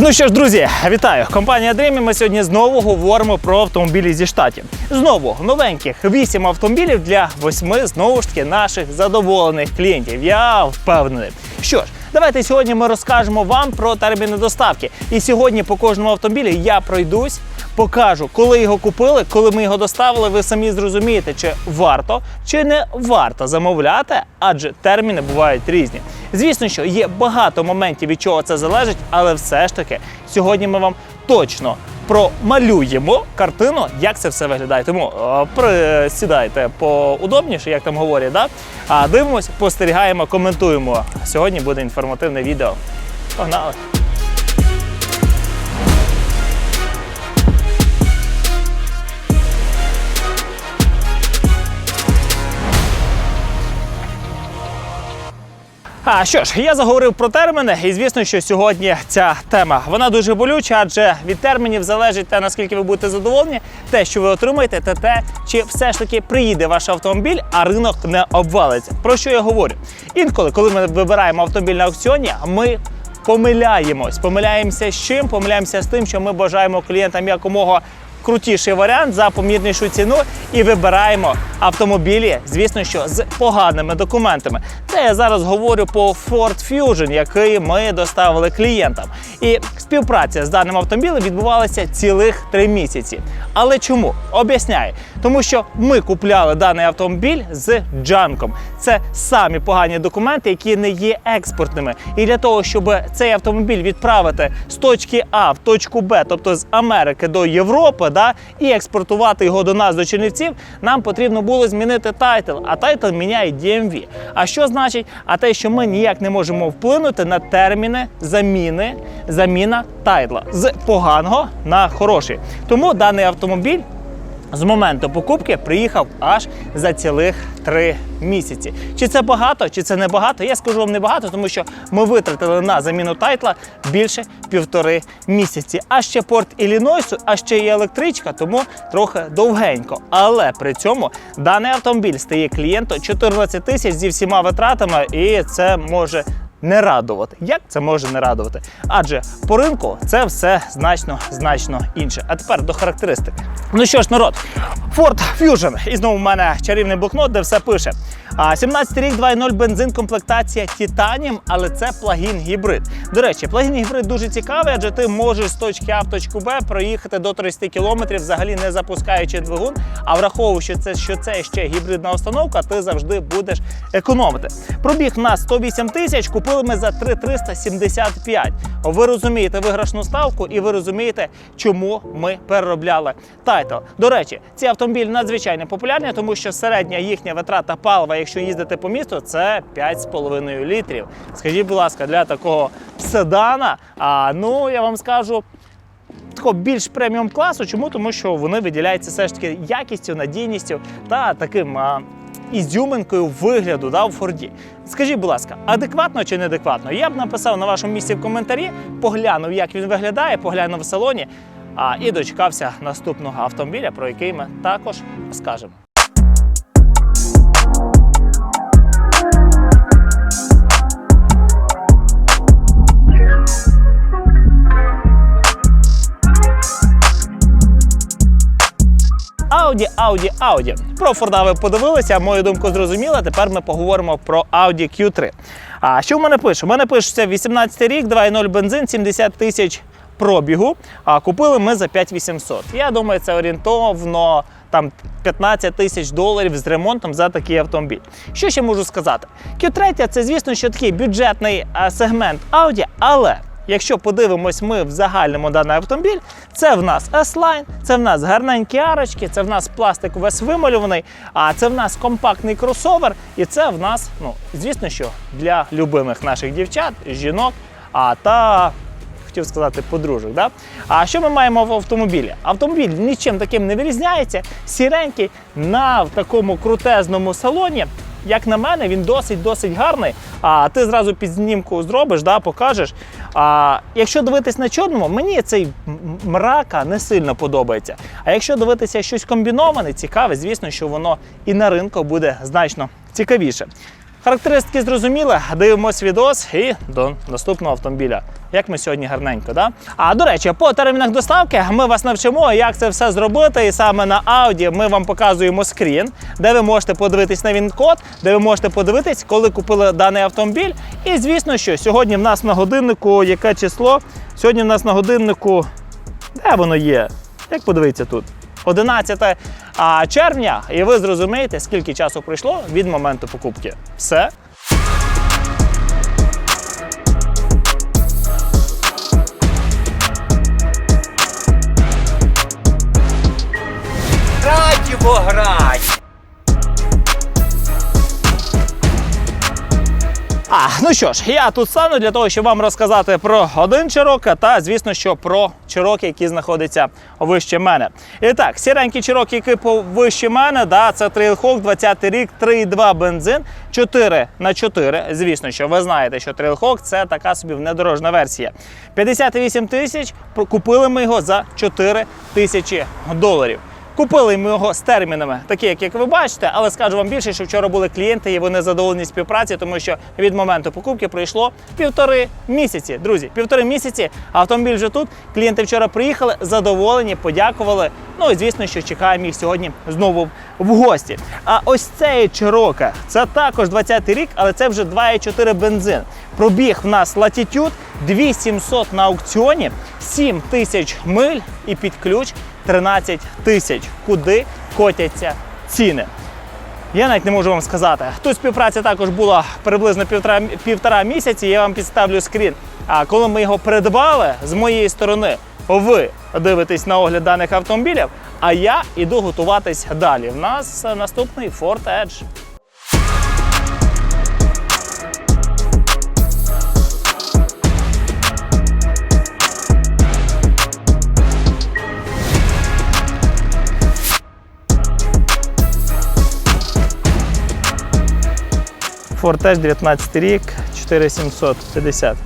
Ну що ж, друзі, вітаю! Компанія Dream. Ми сьогодні знову говоримо про автомобілі зі штатів. Знову новеньких 8 автомобілів для 8 знову ж таки наших задоволених клієнтів. Я впевнений. Що ж, давайте сьогодні ми розкажемо вам про терміни доставки. І сьогодні по кожному автомобілі я пройдусь, покажу, коли його купили, коли ми його доставили. Ви самі зрозумієте, чи варто чи не варто замовляти, адже терміни бувають різні. Звісно, що є багато моментів, від чого це залежить, але все ж таки сьогодні ми вам точно промалюємо картину, як це все виглядає. Тому е, присідайте поудобніше, як там говорять, да? а дивимось, спостерігаємо, коментуємо. Сьогодні буде інформативне відео. Погнали! А що ж, я заговорив про терміни, і звісно, що сьогодні ця тема вона дуже болюча, адже від термінів залежить те, наскільки ви будете задоволені, те, що ви отримаєте, та те, чи все ж таки приїде ваш автомобіль, а ринок не обвалиться. Про що я говорю? Інколи, коли ми вибираємо автомобіль на аукціоні, ми помиляємось. Помиляємося з чим? Помиляємося з тим, що ми бажаємо клієнтам якомога крутіший варіант за помірнішу ціну і вибираємо автомобілі, звісно, що з поганими документами. Це я зараз говорю по Ford Fusion, який ми доставили клієнтам. І співпраця з даним автомобілем відбувалася цілих три місяці. Але чому? Об'ясняю. Тому що ми купляли даний автомобіль з джанком. Це самі погані документи, які не є експортними. І для того, щоб цей автомобіль відправити з точки А в точку Б, тобто з Америки до Європи, да, і експортувати його до нас, до Чернівців, нам потрібно було змінити тайтл. А тайтл міняє DMV. А що значить? А те, що ми ніяк не можемо вплинути на терміни заміни, заміна тайтла з поганого на хороший. Тому даний автомобіль з моменту покупки приїхав аж за цілих три місяці. Чи це багато, чи це не багато? Я скажу вам не багато, тому що ми витратили на заміну тайтла більше півтори місяці. А ще порт Іллінойсу, а ще і електричка, тому трохи довгенько. Але при цьому даний автомобіль стає клієнту 14 тисяч зі всіма витратами, і це може не радувати. Як це може не радувати? Адже по ринку це все значно значно інше. А тепер до характеристик. Ну що ж, народ, Ford Fusion. І знову в мене чарівний блокнот, де все пише. А 17 рік 2.0 бензин, комплектація Titanium, але це плагін гібрид. До речі, плагін гібрид дуже цікавий, адже ти можеш з точки А в точку Б проїхати до 30 км, взагалі не запускаючи двигун. А враховуючи це, що це ще гібридна установка, ти завжди будеш економити. Пробіг на 108 тисяч, купили ми за 3,375. Ви розумієте виграшну ставку, і ви розумієте, чому ми переробляли тайтл. До речі, ці автомобілі надзвичайно популярні, тому що середня їхня витрата палива, якщо їздити по місту, це 5,5 літрів. Скажіть, будь ласка, для такого седана, а ну я вам скажу. Більш преміум класу. Чому? Тому що вони виділяються все ж таки якістю, надійністю та таким ізюминкою вигляду да, у Форді. Скажіть, будь ласка, адекватно чи неадекватно? Я б написав на вашому місці в коментарі, поглянув, як він виглядає, поглянув в салоні а, і дочекався наступного автомобіля, про який ми також скажемо. Audi, Audi, Audi. Про Форда ви подивилися, мою думку зрозуміла. Тепер ми поговоримо про Audi Q3. А що в мене пише? У мене пишеться 18 рік, 2.0 бензин, 70 тисяч пробігу. А купили ми за 5800. Я думаю, це орієнтовно там 15 тисяч доларів з ремонтом за такий автомобіль. Що ще можу сказати? Q3 це, звісно, що такий бюджетний а, сегмент Audi, але. Якщо подивимось ми в загальному даний автомобіль, це в нас S-Line, це в нас гарненькі арочки, це в нас пластик весь вималюваний, а це в нас компактний кросовер, і це в нас, ну, звісно, що для любимих наших дівчат, жінок, а та хотів сказати подружок. Да? А що ми маємо в автомобілі? Автомобіль нічим таким не вирізняється, сіренький на такому крутезному салоні. Як на мене, він досить-досить гарний. А ти зразу під знімку зробиш, да, покажеш. А якщо дивитись на чорному, мені цей мрака не сильно подобається. А якщо дивитися щось комбіноване, цікаве, звісно, що воно і на ринку буде значно цікавіше. Характеристики зрозуміли, дивимось відос і до наступного автомобіля. Як ми сьогодні гарненько, да? А до речі, по термінах доставки ми вас навчимо, як це все зробити. І саме на Audi ми вам показуємо скрін, де ви можете подивитись на він-код, де ви можете подивитись, коли купили даний автомобіль. І звісно, що сьогодні в нас на годиннику яке число? Сьогодні в нас на годиннику. Де воно є? Як подивитися тут? 11 червня, і ви зрозумієте, скільки часу пройшло від моменту покупки. Все. Грать ну що ж, я тут стану для того, щоб вам розказати про один Чирока та, звісно, що про Чироки, які знаходяться вище мене. І так, сіренький Чирок, який вище мене, да, це Trailhawk 20 рік, 3,2 бензин, 4 на 4. Звісно, що ви знаєте, що Trailhawk це така собі внедорожна версія. 58 тисяч, купили ми його за 4 тисячі доларів. Купили ми його з термінами, такі, як, ви бачите, але скажу вам більше, що вчора були клієнти і вони задоволені співпраці, тому що від моменту покупки пройшло півтори місяці. Друзі, півтори місяці. Автомобіль вже тут. Клієнти вчора приїхали, задоволені, подякували. Ну і звісно, що чекаємо їх сьогодні знову в гості. А ось цей Cherokee, це також 20-й рік, але це вже 2,4 бензин. Пробіг в нас Latitude 2700 на аукціоні, 7 тисяч миль і під ключ 13 тисяч. Куди котяться ціни? Я навіть не можу вам сказати. Тут співпраця також була приблизно півтора, півтора місяці. Я вам підставлю скрін. А коли ми його придбали з моєї сторони, ви дивитесь на огляд даних автомобілів, а я іду готуватись далі. В нас наступний Ford Edge. Ford Edge 19 рік, 4750.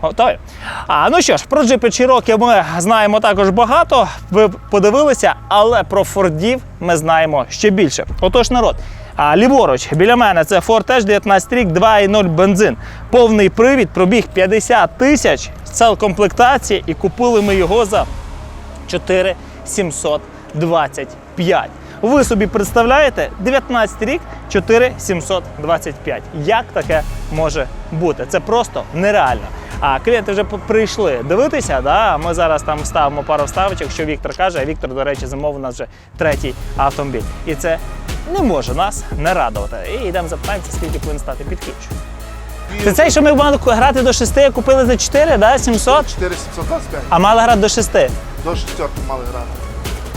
Готові? А, ну що ж, про джипи Cherokee ми знаємо також багато. Ви подивилися, але про Фордів ми знаємо ще більше. Отож, народ. А ліворуч, біля мене це Ford Edge 19 рік, 2,0 бензин. Повний привід, пробіг 50 тисяч, це комплектація, і купили ми його за 4725. Ви собі представляєте 19 рік 4725. Як таке може бути? Це просто нереально. А клієнти вже прийшли дивитися. Да? Ми зараз там ставимо пару вставочок, що Віктор каже. А Віктор, до речі, замовив у нас вже третій автомобіль. І це не може нас не радувати. І йдемо запитаємося, скільки повинен стати під ключ. Це цей, що ми мали грати до 6, купили за 4, да? 700, 4725. а мали грати до 6. До шестерки мали грати.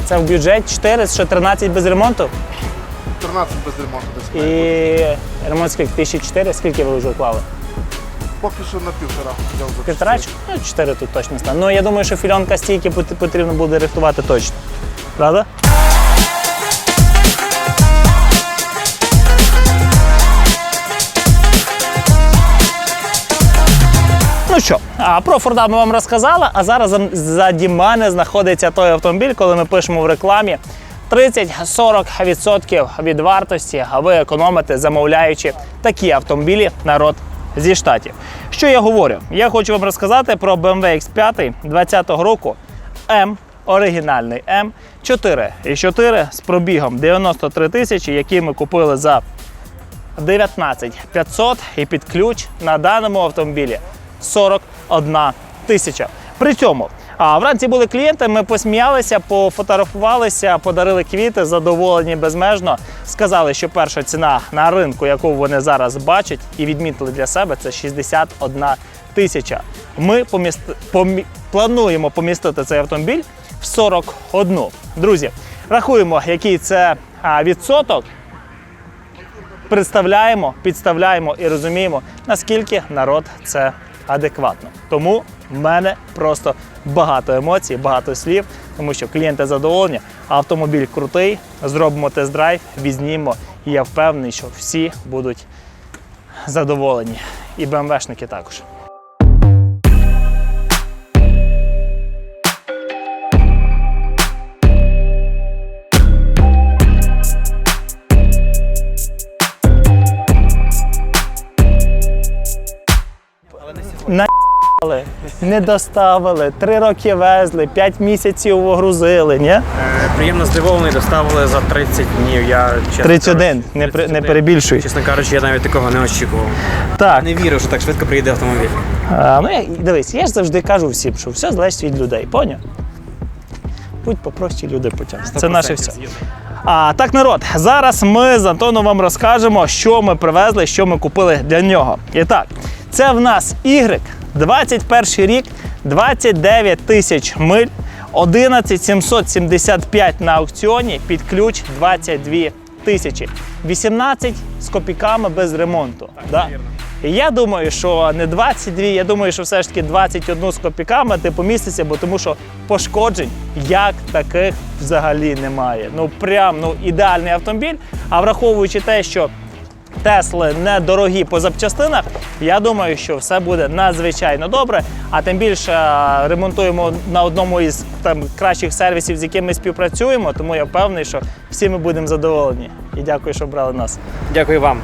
Це в бюджет 4, що 13 без ремонту. 13 без ремонту десь. І ремонт скільки? 1004, скільки ви вже вклали? Поки що на півтора. Півторачку? Ну, 4 тут точно стане. Ну, я думаю, що фільонка стійки потрібно буде рихтувати точно. Правда? Ну що, а про Форда ми вам розказали, а зараз за- заді мене знаходиться той автомобіль, коли ми пишемо в рекламі 30-40% від вартості, ви економите, замовляючи такі автомобілі народ зі штатів. Що я говорю? Я хочу вам розказати про BMW X5 2020 року М. Оригінальний М 4 і 4 з пробігом 93 тисячі, який ми купили за 19 500 і під ключ на даному автомобілі 41 тисяча. При цьому а вранці були клієнти, ми посміялися, пофотографувалися, подарили квіти, задоволені безмежно. Сказали, що перша ціна на ринку, яку вони зараз бачать, і відмітили для себе, це 61 тисяча. Ми поміст... помі... плануємо помістити цей автомобіль в 41. Друзі, рахуємо, який це відсоток представляємо, підставляємо і розуміємо, наскільки народ це адекватно. Тому в мене просто багато емоцій, багато слів, тому що клієнти задоволені, автомобіль крутий, зробимо тест-драйв, візьмімо, і я впевнений, що всі будуть задоволені. І БМВшники також. Але не доставили, три роки везли, п'ять місяців вогрузили, ні? Е, Приємно здивований, доставили за 30 днів. Я чесно 31, кажучи, не, при- не 31. перебільшуй. Чесно кажучи, я навіть такого не очікував. Так, Не вірив, що так швидко приїде автомобіль. а, ну я, дивись, я ж завжди кажу всім, що все залежить від людей, поняв? Будь попрості, люди потягнуть. Це наше все. А так, народ, зараз ми з Антоном вам розкажемо, що ми привезли, що ми купили для нього. І так, це в нас Y, 21 рік, 29 тисяч миль, 11 775 на аукціоні, під ключ 22 тисячі. 18 з копійками без ремонту. да? І я думаю, що не 22, я думаю, що все ж таки 21 з копійками ти поміститься, бо тому що пошкоджень як таких взагалі немає. Ну прям ну ідеальний автомобіль. А враховуючи те, що Тесли недорогі по запчастинах. Я думаю, що все буде надзвичайно добре. А тим більше ремонтуємо на одному із там кращих сервісів, з якими співпрацюємо. Тому я впевнений, що всі ми будемо задоволені. І дякую, що брали нас. Дякую вам.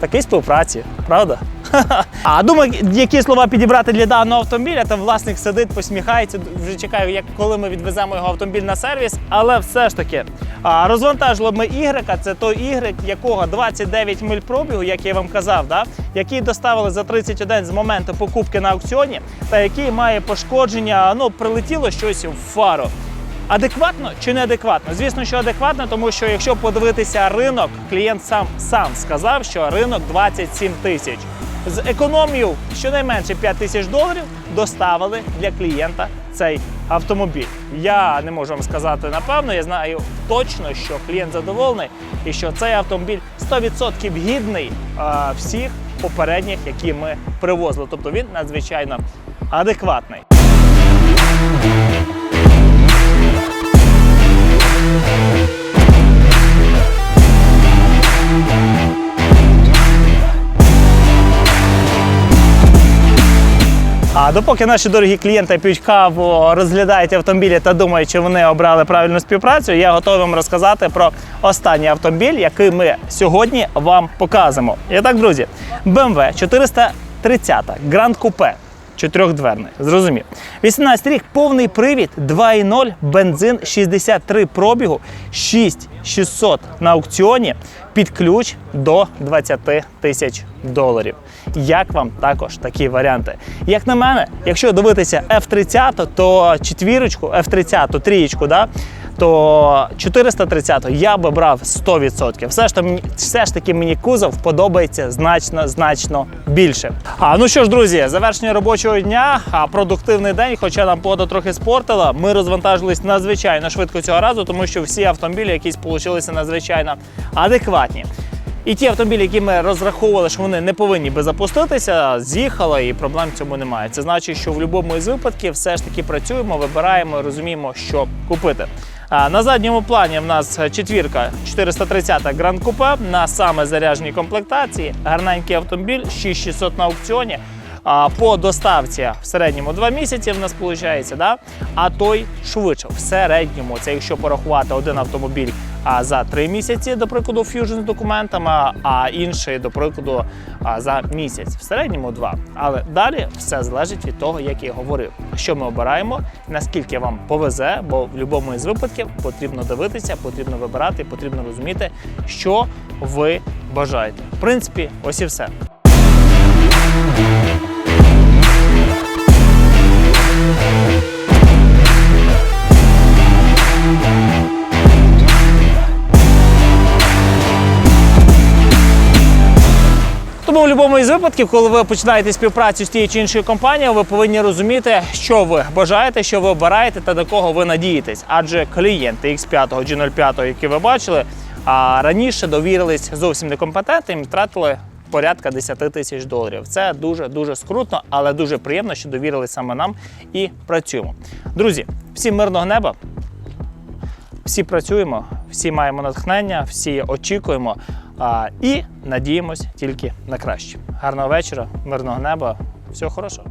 Такій співпраці, правда? А думаю, які слова підібрати для даного автомобіля. Там власник сидить, посміхається. Вже чекаю, як коли ми відвеземо його автомобіль на сервіс. Але все ж таки розвантажили ми Y, це той Y, якого 29 миль пробігу, як я вам казав, да? який доставили за 31 з моменту покупки на аукціоні, та який має пошкодження, ну прилетіло щось в фару. Адекватно чи неадекватно? Звісно, що адекватно, тому що якщо подивитися ринок, клієнт сам сам сказав, що ринок 27 тисяч. З економією щонайменше 5 тисяч доларів доставили для клієнта цей автомобіль. Я не можу вам сказати напевно, я знаю точно, що клієнт задоволений і що цей автомобіль 100% гідний а, всіх попередніх, які ми привозили. Тобто він надзвичайно адекватний. А допоки наші дорогі клієнти п'ють каву, розглядають автомобілі та думають, чи вони обрали правильну співпрацю, я готовий вам розказати про останній автомобіль, який ми сьогодні вам показуємо. І так, друзі, BMW 430 Grand Coupe. Чотирьохдверний, зрозумів. 18 рік, повний привід, 2.0, бензин 63 пробігу, 6600 на аукціоні, під ключ до 20 тисяч доларів. Як вам також такі варіанти? Як на мене, якщо дивитися F30, то четвірочку, F30, трієчку, да, то 430 я би брав 100%. Все ж, все ж таки мені кузов подобається значно значно більше. А ну що ж, друзі, завершення робочого дня, а продуктивний день, хоча нам погода трохи спортила. Ми розвантажились надзвичайно швидко цього разу, тому що всі автомобілі якісь получилися надзвичайно адекватні. І ті автомобілі, які ми розраховували, що вони не повинні би запуститися, з'їхали і проблем в цьому немає. Це значить, що в будь-якому із випадків все ж таки працюємо, вибираємо, розуміємо, що купити. На задньому плані в нас четвірка 430 Grand Coupe на саме заряженій комплектації. Гарненький автомобіль, 6600 на аукціоні. По доставці в середньому 2 місяці в нас виходить, да? а той швидше. В середньому, це якщо порахувати один автомобіль а, за 3 місяці, до прикладу, Fusion з документами, а інший, до прикладу, за місяць. В середньому 2. Але далі все залежить від того, як я говорив, що ми обираємо, наскільки вам повезе, бо в будь-якому із випадків потрібно дивитися, потрібно вибирати, потрібно розуміти, що ви бажаєте. В принципі, ось і все. Тому в будь-якому із випадків, коли ви починаєте співпрацю з тією чи іншою компанією, ви повинні розуміти, що ви бажаєте, що ви обираєте та до кого ви надієтесь. Адже клієнти X5 G05, які ви бачили, а раніше довірились зовсім некомпетентним і втратили порядка 10 тисяч доларів. Це дуже дуже скрутно, але дуже приємно, що довірили саме нам і працюємо. Друзі, всім мирного неба. Всі працюємо, всі маємо натхнення, всі очікуємо а, і надіємось тільки на краще. Гарного вечора, мирного неба, всього хорошого.